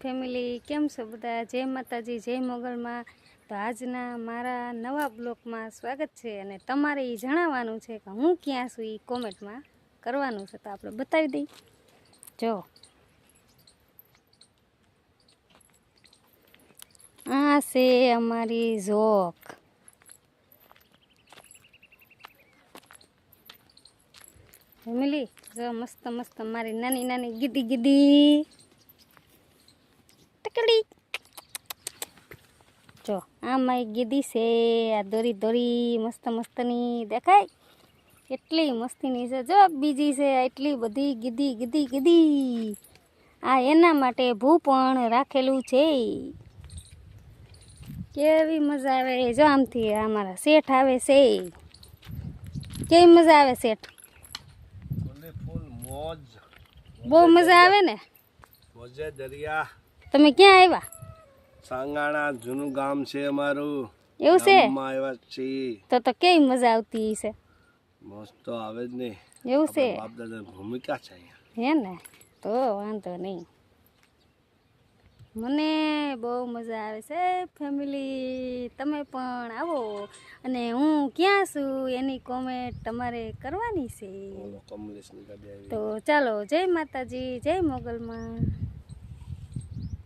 Family કેમ છો બધા? જય માતાજી, જય મોગલમાં. તો આજના મારા નવા બ્લોગમાં સ્વાગત છે અને તમારે એ જણાવવાનું છે કે હું ક્યાં છું એ કોમેન્ટમાં કરવાનું છે. તો આપણે બતાવી દઈ જો. આ છે અમારી ઝોક. ફેમિલી, જો મસ્ત મસ્ત મારી નાની નાની ગીદી ગીદી. ટકડી જો આ મારી ગીદી છે. આ દોરી દોરી મસ્ત મસ્તની દેખાય. કેટલી મસ્તીની છે. જો બીજી છે એટલી બધી ગીદી ગીદી ગીદી. આ એના માટે ભૂ પણ રાખેલું છે. કેવી મજા આવે. જો આમથી અમારા શેઠ આવે છે. કેવી મજા આવે શેઠ? બહુ મજા આવે ને? મોજે દરિયા. તમે ક્યાં આવ્યા? સાંગાણા જૂનું ગામ છે અમારું. એવું છે? આવ્યા છીએ. તો તો કેવી મજા આવતી છે મોજ તો આવે જ નહીં એવું છે? બાપ દાદા ભૂમિકા છે અહીંયા. હે ને? તો વાંધો નહીં. મને બહુ મજા આવે છે ફેમિલી. તમે પણ આવો. અને હું ક્યાં છું એની કોમેન્ટ તમારે કરવાની છે. તો ચાલો જય માતાજી જય મોગલમાં.